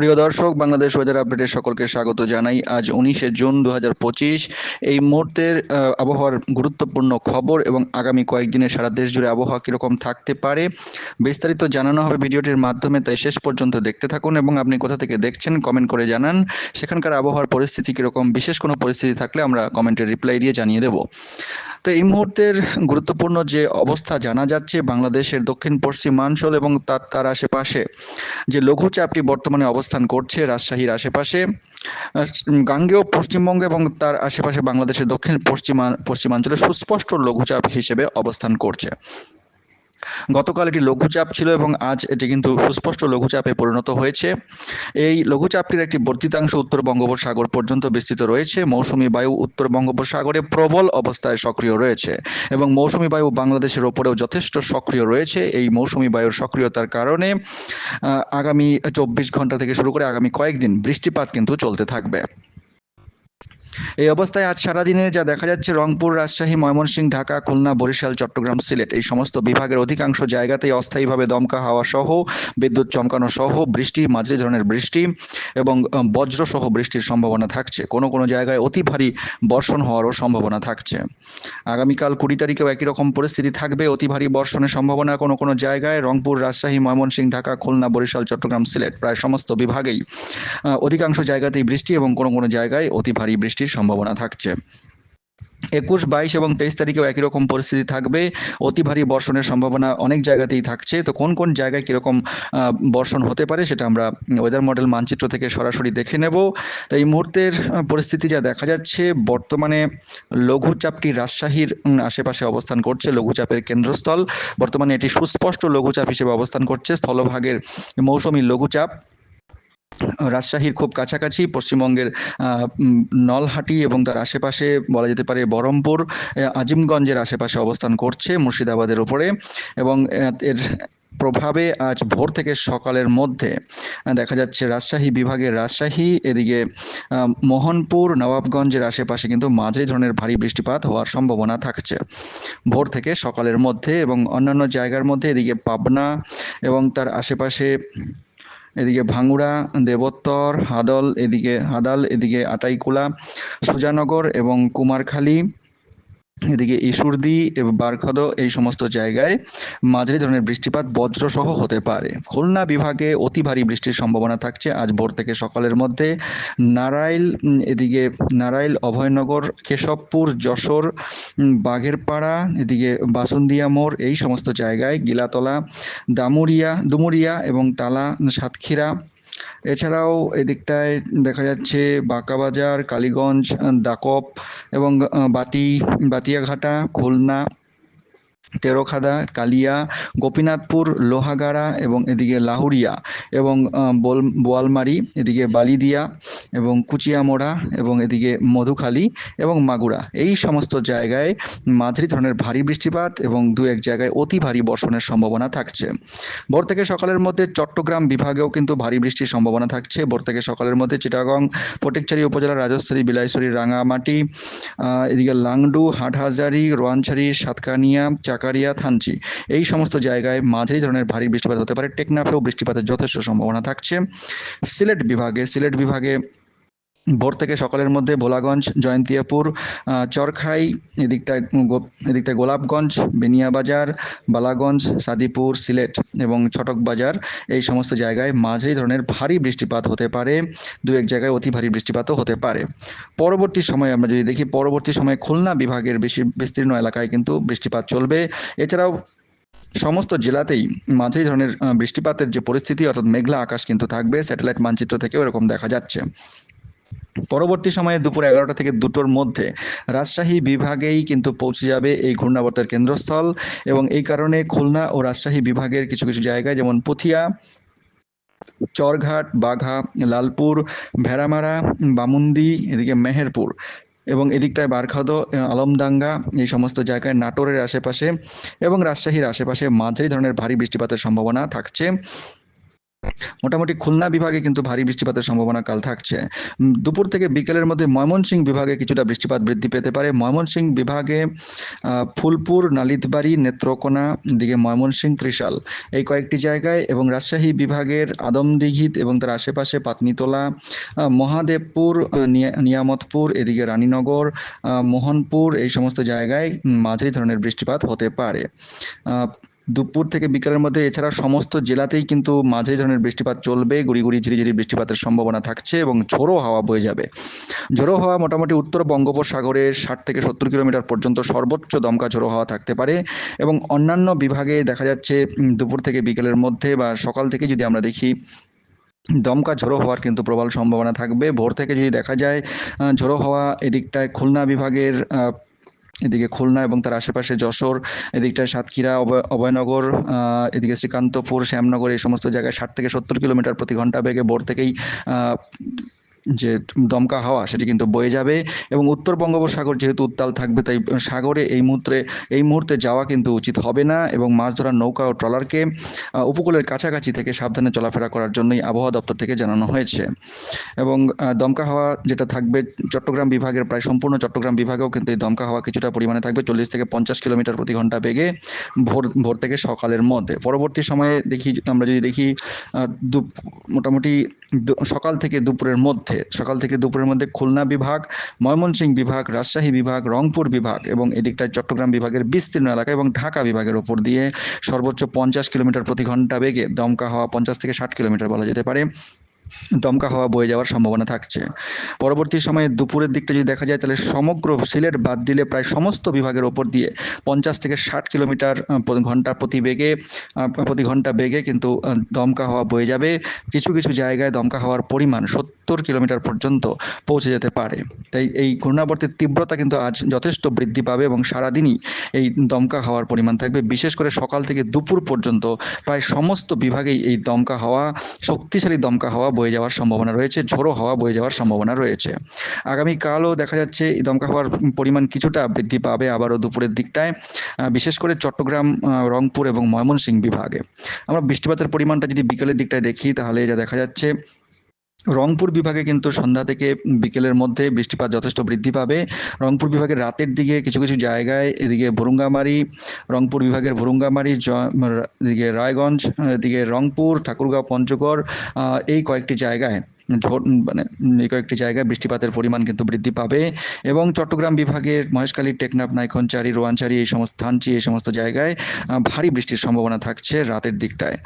প্রিয় দর্শক, বাংলাদেশ ওয়েদার আপডেটে সকলকে স্বাগত জানাই। আজ উনিশে জুন দু হাজার পঁচিশ। এই মুহূর্তের আবহাওয়ার গুরুত্বপূর্ণ খবর এবং আগামী কয়েকদিনে সারা দেশ জুড়ে আবহাওয়া কীরকম থাকতে পারে, বিস্তারিত জানানো হবে ভিডিওটির মাধ্যমে। তাই শেষ পর্যন্ত দেখতে থাকুন এবং আপনি কোথা থেকে দেখছেন কমেন্ট করে জানান। সেখানকার আবহাওয়ার পরিস্থিতি কীরকম, বিশেষ কোনো পরিস্থিতি থাকলে আমরা কমেন্টের রিপ্লাই দিয়ে জানিয়ে দেব। তো এই মুহূর্তের গুরুত্বপূর্ণ যে অবস্থা জানা যাচ্ছে বাংলাদেশের দক্ষিণ পশ্চিমাঞ্চল এবং তার তার আশেপাশে যে লঘুচাপটি বর্তমানে অবস্থান করছে রাজশাহীর আশেপাশে গাঙ্গেয় পশ্চিমবঙ্গ এবং তার আশেপাশে বাংলাদেশের দক্ষিণ, পশ্চিমা, পশ্চিমাঞ্চলে সুস্পষ্ট লঘুচাপ হিসেবে অবস্থান করছে। গতকাল এটি লঘুচাপ ছিল এবং আজ এটি কিন্তু সুস্পষ্ট লঘুচাপে পরিণত হয়েছে। এই লঘুচাপটির একটি বর্ধিতাংশ উত্তর বঙ্গোপসাগর পর্যন্ত বিস্তৃত রয়েছে। মৌসুমি বায়ু উত্তর বঙ্গোপসাগরে প্রবল অবস্থায় সক্রিয় রয়েছে এবং মৌসুমি বায়ু বাংলাদেশের ওপরেও যথেষ্ট সক্রিয় রয়েছে। এই মৌসুমি বায়ুর সক্রিয়তার কারণে আগামী চব্বিশ ঘণ্টা থেকে শুরু করে আগামী কয়েকদিন বৃষ্টিপাত কিন্তু চলতে থাকবে। এই অবস্থায় আজ সারাদিনে যা দেখা যাচ্ছে, রংপুর, রাজশাহী, ময়মনসিংহ, ঢাকা, খুলনা, বরিশাল, চট্টগ্রাম, সিলেট, এই সমস্ত বিভাগের অধিকাংশ জায়গাতেই অস্থায়ীভাবে দমকা হাওয়া সহ, বিদ্যুৎ চমকানো সহ, বৃষ্টি, মাঝারি ধরনের বৃষ্টি এবং বজ্র সহ বৃষ্টির সম্ভাবনা থাকছে। কোনো কোনো জায়গায় অতি ভারী বর্ষণ হওয়ারও সম্ভাবনা থাকছে। আগামীকাল কুড়ি তারিখেও একই রকম পরিস্থিতি থাকবে, অতি ভারী বর্ষণের সম্ভাবনা কোনো কোনো জায়গায়। রংপুর, রাজশাহী, ময়মনসিংহ, ঢাকা, খুলনা, বরিশাল, চট্টগ্রাম, সিলেট, প্রায় সমস্ত বিভাগেই অধিকাংশ জায়গাতেই বৃষ্টি এবং কোনো কোনো জায়গায় অতি ভারী বৃষ্টির সম্ভাবনা থাকছে। একুশ, বাইশ এবং তেইশ তারিখেও একই রকম পরিস্থিতি থাকবে। অতি ভারী বর্ষণের সম্ভাবনা অনেক জায়গাতেই থাকছে। তো কোন কোন জায়গায় কীরকম বর্ষণ হতে পারে সেটা আমরা ওয়েদার মডেল মানচিত্র থেকে সরাসরি দেখে নেব। তো এই মুহূর্তের পরিস্থিতি যা দেখা যাচ্ছে, বর্তমানে লঘুচাপটি রাজশাহীর আশেপাশে অবস্থান করছে, লঘুচাপের কেন্দ্রস্থল। বর্তমানে এটি সুস্পষ্ট লঘুচাপ হিসেবে অবস্থান করছে, স্থলভাগের মৌসুমী লঘুচাপ। রাজশাহীর খুব কাছাকাছি, পশ্চিমবঙ্গের নলহাটি এবং তার আশেপাশে বলা যেতে পারে বহরমপুর আজিমগঞ্জের আশেপাশে অবস্থান করছে মুর্শিদাবাদের ওপরে এবং এর প্রভাবে আজ ভোর থেকে সকালের মধ্যে দেখা যাচ্ছে রাজশাহী বিভাগের রাজশাহী, এদিকে মোহনপুর, নবাবগঞ্জের আশেপাশে কিন্তু মাঝারি ধরনের ভারী বৃষ্টিপাত হওয়ার সম্ভাবনা থাকছে। ভোর থেকে সকালের মধ্যে এবং অন্যান্য জায়গার মধ্যে, এদিকে পাবনা এবং তার আশেপাশে এদিকে ভাঙ্গুড়া দেবোত্তর হাদল এদিকে হাদাল এদিকে আটাইকুলা সুজানগর এবং কুমারখালী। এদিকে ইসুরদি, বারখদ এই সমস্ত জায়গায় মাঝারি ধরনের বৃষ্টিপাত বজ্রসহ হতে পারে। খুলনা বিভাগে অতি ভারী বৃষ্টির সম্ভাবনা থাকছে আজ ভোর থেকে সকালের মধ্যে। নারাইল এদিকে নারাইল অভয়নগর, কেশবপুর, যশোর বাঘেরপাড়া, এদিকে বাসুন্দিয়া মোড় এই সমস্ত জায়গায় গিলাতলা দামুরিয়া দুমুরিয়া এবং তালা, সাতক্ষীরা এছাড়াও এদিকটায় দেখা যাচ্ছে বাঁকাবাজার, কালীগঞ্জ দাকপ এবং বাতি, বাতিয়াঘাটা, খুলনা, তেরোখাদা, কালিয়া, গোপীনাথপুর, লোহাগাড়া এবং এদিকে লাহুরিয়া এবং বোয়ালমারি, এদিকে বালিদিয়া এবং কুচিয়ামোড়া এবং এদিকে মধুখালী এবং মাগুরা। এই সমস্ত জায়গায় মাঝারি ধরনের ভারী বৃষ্টিপাত এবং দু এক জায়গায় অতি ভারী বর্ষণের সম্ভাবনা থাকছে। ভোর থেকে সকালের মধ্যে চট্টগ্রাম বিভাগেও কিন্তু ভারী বৃষ্টির সম্ভাবনা থাকছে। ভোর থেকে সকালের মধ্যে চিটাগং, ফটিকছড়ি উপজেলার রাজস্থলী বিলাইছড়ি, রাঙামাটি এদিকে লাংডু, হাটহাজারি, রোয়ানছড়ি, সাতকানিয়া, চাকারিয়া, থানচি। এই সমস্ত জায়গায় মাঝারি ধরনের ভারী বৃষ্টিপাত হতে পারে। টেকনাফেও বৃষ্টিপাতের যথেষ্ট সম্ভাবনা থাকছে। সিলেট বিভাগে সিলেট বিভাগে ভোর থেকে সকালের মধ্যে ভোলাগঞ্জ, জয়ন্তিয়াপুর চরখাই এদিকটায় গো- এদিকটায় গোলাপগঞ্জ, বেনিয়াবাজার, বালাগঞ্জ, সাদিপুর, সিলেট এবং ছটক বাজার এই সমস্ত জায়গায় মাঝারি ধরনের ভারী বৃষ্টিপাত হতে পারে। দু এক জায়গায় অতি ভারী বৃষ্টিপাতও হতে পারে। পরবর্তী সময়ে আমরা যদি দেখি, পরবর্তী সময়ে খুলনা বিভাগের বেশি বিস্তীর্ণ এলাকায় কিন্তু বৃষ্টিপাত চলবে। এছাড়াও সমস্ত জেলাতেই মাঝারি ধরনের বৃষ্টিপাতের যে পরিস্থিতি, অর্থাৎ মেঘলা আকাশ কিন্তু থাকবে। স্যাটেলাইট মানচিত্র থেকেও এরকম দেখা যাচ্ছে। পরবর্তী সময়ে দুপুর এগারোটা থেকে দুটোর মধ্যে রাজশাহী বিভাগেই কিন্তু পৌঁছে যাবে এই ঘূর্ণাবর্তের কেন্দ্রস্থল এবং এই কারণে খুলনা ও রাজশাহী বিভাগের কিছু কিছু জায়গায়, যেমন পুথিয়া, চরঘাট, বাঘা, লালপুর, ভেড়ামারা, বামুন্দি, এদিকে মেহেরপুর এবং এদিকটায় বারখাদ আলমদাঙ্গা এই সমস্ত জায়গায় নাটোরের আশেপাশে এবং রাজশাহীর আশেপাশে মাঝারি ধরনের ভারী বৃষ্টিপাতের সম্ভাবনা থাকছে। মোটামুটি খুলনা বিভাগে কিন্তু ভারী বৃষ্টিপাতের সম্ভাবনা কাল থাকছে। দুপুর থেকে বিকেলের মধ্যে ময়মনসিংহ বিভাগে কিছুটা বৃষ্টিপাত বৃদ্ধি পেতে পারে। ময়মনসিংহ বিভাগে ফুলপুর, নালিতবাড়ি, নেত্রকোনা, দিকে ময়মনসিংহ, ত্রিশাল এই কয়েকটি জায়গায় এবং রাজশাহী বিভাগের আদমদিঘিত এবং তার আশেপাশে পাতনিতলা মহাদেবপুর নিয়া- নিয়ামতপুর, এদিকে রানীনগর মোহনপুর এই সমস্ত জায়গায় মাঝারি ধরনের বৃষ্টিপাত হতে পারে। দুপুর থেকে বিকেলের মধ্যে এছাড়া সমস্ত জেলাতেই কিন্তু মাঝারি ধরনের বৃষ্টিপাত চলবে, গুড়ি গুড়ি ঝিরিঝিরি বৃষ্টিপাতের সম্ভাবনা থাকছে এবং ঝোড়ো হাওয়া বয়ে যাবে। ঝোড়ো হাওয়া মোটামুটি উত্তর বঙ্গোপসাগরে ষাট থেকে সত্তর কিলোমিটার পর্যন্ত সর্বোচ্চ দমকা ঝোড়ো হাওয়া থাকতে পারে এবং অন্যান্য বিভাগে দেখা যাচ্ছে দুপুর থেকে বিকেলের মধ্যে বা সকাল থেকে যদি আমরা দেখি, দমকা ঝোড়ো হওয়ার কিন্তু প্রবল সম্ভাবনা থাকবে। ভোর থেকে যদি দেখা যায় ঝোড়ো হওয়া এদিকটায় খুলনা বিভাগের এদিকে খুলনা এবং তার আশেপাশে যশোর, এদিকটা সাতক্ষীরা অভয় অভয়নগর এদিকে শ্রীকান্তপুর, শ্যামনগর, এই সমস্ত জায়গায় ষাট থেকে সত্তর কিলোমিটার প্রতি ঘণ্টা বেগে ভোর থেকেই যে দমকা হাওয়া সেটি কিন্তু বয়ে যাবে এবং উত্তর বঙ্গোপসাগর যেহেতু উত্তাল থাকবে, তাই সাগরে এই মুহূর্তে এই মুহূর্তে যাওয়া কিন্তু উচিত হবে না এবং মাছ ধরার নৌকা ও ট্রলারকে উপকূলের কাছাকাছি থেকে সাবধানে চলাফেরা করার জন্যই আবহাওয়া দপ্তর থেকে জানানো হয়েছে। এবং দমকা হাওয়া যেটা থাকবে, চট্টগ্রাম বিভাগের প্রায় সম্পূর্ণ চট্টগ্রাম বিভাগেও কিন্তু এই দমকা হাওয়া কিছুটা পরিমাণে থাকবে, চল্লিশ থেকে পঞ্চাশ কিলোমিটার প্রতি ঘণ্টা বেগে ভোর ভোর থেকে সকালের মধ্যে। পরবর্তী সময়ে দেখি, আমরা যদি দেখি মোটামুটি সকাল থেকে দুপুরের মধ্যে সকাল থেকে দুপুরের মধ্যে খুলনা বিভাগ, ময়মনসিংহ বিভাগ, রাজশাহী বিভাগ, রংপুর বিভাগ এবং এদিকটায় চট্টগ্রাম বিভাগের বিস্তীর্ণ এলাকা এবং ঢাকা বিভাগের ওপর দিয়ে সর্বোচ্চ পঞ্চাশ কিলোমিটার প্রতি ঘণ্টা বেগে দমকা হওয়া পঞ্চাশ থেকে ষাট কিলোমিটার বলা যেতে পারে। দমকা হাওয়া বয়ে যাওয়ার সম্ভাবনা থাকছে। পরবর্তী সময়ে দুপুরের দিকটা যদি দেখা যায়, তাহলে সমগ্র সিলেট বাদ দিলে প্রায় সমস্ত বিভাগের ওপর দিয়ে পঞ্চাশ থেকে ষাট কিলোমিটার ঘণ্টা প্রতি বেগে প্রতি ঘণ্টা বেগে কিন্তু দমকা হাওয়া বয়ে যাবে। কিছু কিছু জায়গায় দমকা হাওয়ার পরিমাণ সত্তর কিলোমিটার পর্যন্ত পৌঁছে যেতে পারে। তাই এই ঘূর্ণাবর্তের তীব্রতা কিন্তু আজ যথেষ্ট বৃদ্ধি পাবে এবং সারাদিনই এই দমকা হাওয়ার পরিমাণ থাকবে। বিশেষ করে সকাল থেকে দুপুর পর্যন্ত প্রায় সমস্ত বিভাগেই এই দমকা হাওয়া, শক্তিশালী দমকা হাওয়া বয়ে যাওয়ার সম্ভাবনা রয়েছে, ঝোড়ো হাওয়া বয়ে যাওয়ার সম্ভাবনা রয়েছে। আগামীকালও দেখা যাচ্ছে দমকা হওয়ার পরিমাণ কিছুটা বৃদ্ধি পাবে আবারও দুপুরের দিকটায় বিশেষ করে চট্টগ্রাম রংপুর এবং ময়মনসিংহ বিভাগে। আমরা বৃষ্টিপাতের পরিমাণটা যদি বিকেলের দিকটায় দেখি, তাহলে যা দেখা যাচ্ছে রংপুর বিভাগে কিন্তু সন্ধ্যা থেকে বিকেলের মধ্যে বৃষ্টিপাত যথেষ্ট বৃদ্ধি পাবে। রংপুর বিভাগের রাতের দিকে কিছু কিছু জায়গায় এদিকে ভুরুঙ্গামারি, রংপুর বিভাগের ভুরুঙ্গামারি এদিকে রায়গঞ্জ, এদিকে রংপুর, ঠাকুরগাঁও, পঞ্চগড় এই কয়েকটি জায়গায় মানে এই কয়েকটি জায়গায় বৃষ্টিপাতের পরিমাণ কিন্তু বৃদ্ধি পাবে এবং চট্টগ্রাম বিভাগের মহেশখালী, টেকনাফ নাইখনচারি রোয়ানচারি এই সমস্ত থানচি এই সমস্ত জায়গায় ভারী বৃষ্টির সম্ভাবনা থাকছে রাতের দিকটায়।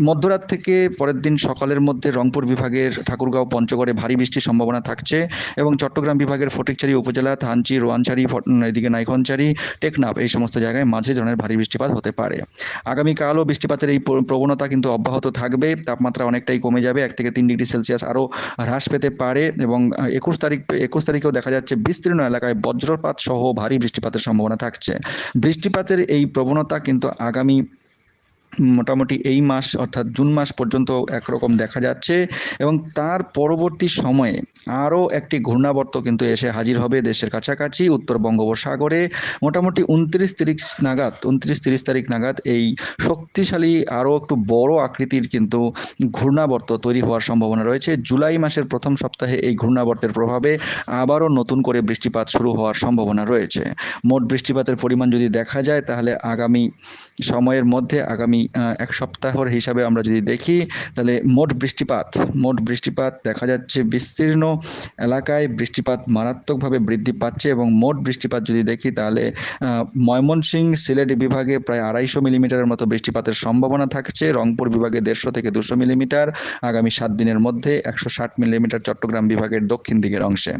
মধ্যরাত থেকে পরের দিন সকালের মধ্যে রংপুর বিভাগের ঠাকুরগাঁও পঞ্চগড়ে ভারী বৃষ্টির সম্ভাবনা থাকছে এবং চট্টগ্রাম বিভাগের ফটিকচারি উপজেলা, থানচি ফট- এদিকে নাইখনচারি টেকনাফ এই সমস্ত জায়গায় মাঝে ধরনের ভারী বৃষ্টিপাত হতে পারে। আগামীকালও বৃষ্টিপাতের এই প্রবণতা কিন্তু অব্যাহত থাকবে। তাপমাত্রা অনেকটাই কমে যাবে, এক থেকে তিন ডিগ্রি সেলসিয়াস আরও হ্রাস পেতে পারে এবং একুশ তারিখ, একুশ তারিখেও দেখা যাচ্ছে বিস্তীর্ণ এলাকায় বজ্রপাত সহ ভারী বৃষ্টিপাতের সম্ভাবনা থাকছে। বৃষ্টিপাতের এই প্রবণতা কিন্তু আগামী মোটামুটি এই মাস অর্থাৎ জুন মাস পর্যন্ত একরকম দেখা যাচ্ছে এবং তার পরবর্তী সময়ে আরও একটি ঘূর্ণাবর্ত কিন্তু এসে হাজির হবে দেশের কাছাকাছি উত্তর বঙ্গোপসাগরে। মোটামুটি উনত্রিশ তিরিশ নাগাদ, উনত্রিশ তিরিশ তারিখ নাগাদ এই শক্তিশালী আরও একটু বড় আকৃতির কিন্তু ঘূর্ণাবর্ত তৈরি হওয়ার সম্ভাবনা রয়েছে। জুলাই মাসের প্রথম সপ্তাহে এই ঘূর্ণাবর্তের প্রভাবে আবারও নতুন করে বৃষ্টিপাত শুরু হওয়ার সম্ভাবনা রয়েছে। মোট বৃষ্টিপাতের পরিমাণ যদি দেখা যায়, তাহলে আগামী সময়ের মধ্যে, আগামী এক সপ্তাহর হিসাবে আমরা যদি দেখি, তাহলে মোট বৃষ্টিপাত মোট বৃষ্টিপাত দেখা যাচ্ছে বিস্তীর্ণ এলাকায় বৃষ্টিপাত মারাত্মকভাবে বৃদ্ধি পাচ্ছে এবং মোট বৃষ্টিপাত যদি দেখি তাহলে ময়মনসিংহ সিলেট বিভাগে প্রায় আড়াইশো মিলিমিটারের মতো বৃষ্টিপাতের সম্ভাবনা থাকছে। রংপুর বিভাগে দেড়শো থেকে দুশো মিলিমিটার। আগামী সাত দিনের মধ্যে একশো ষাট মিলিমিটার চট্টগ্রাম বিভাগের দক্ষিণ দিকের অংশে।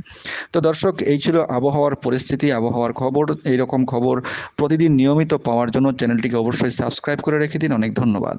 তো দর্শক, এই ছিল আবহাওয়ার পরিস্থিতি, আবহাওয়ার খবর। এই রকম খবর প্রতিদিন নিয়মিত পাওয়ার জন্য চ্যানেলটিকে অবশ্যই সাবস্ক্রাইব করে রেখে দিন। অনেক ধন্যবাদ।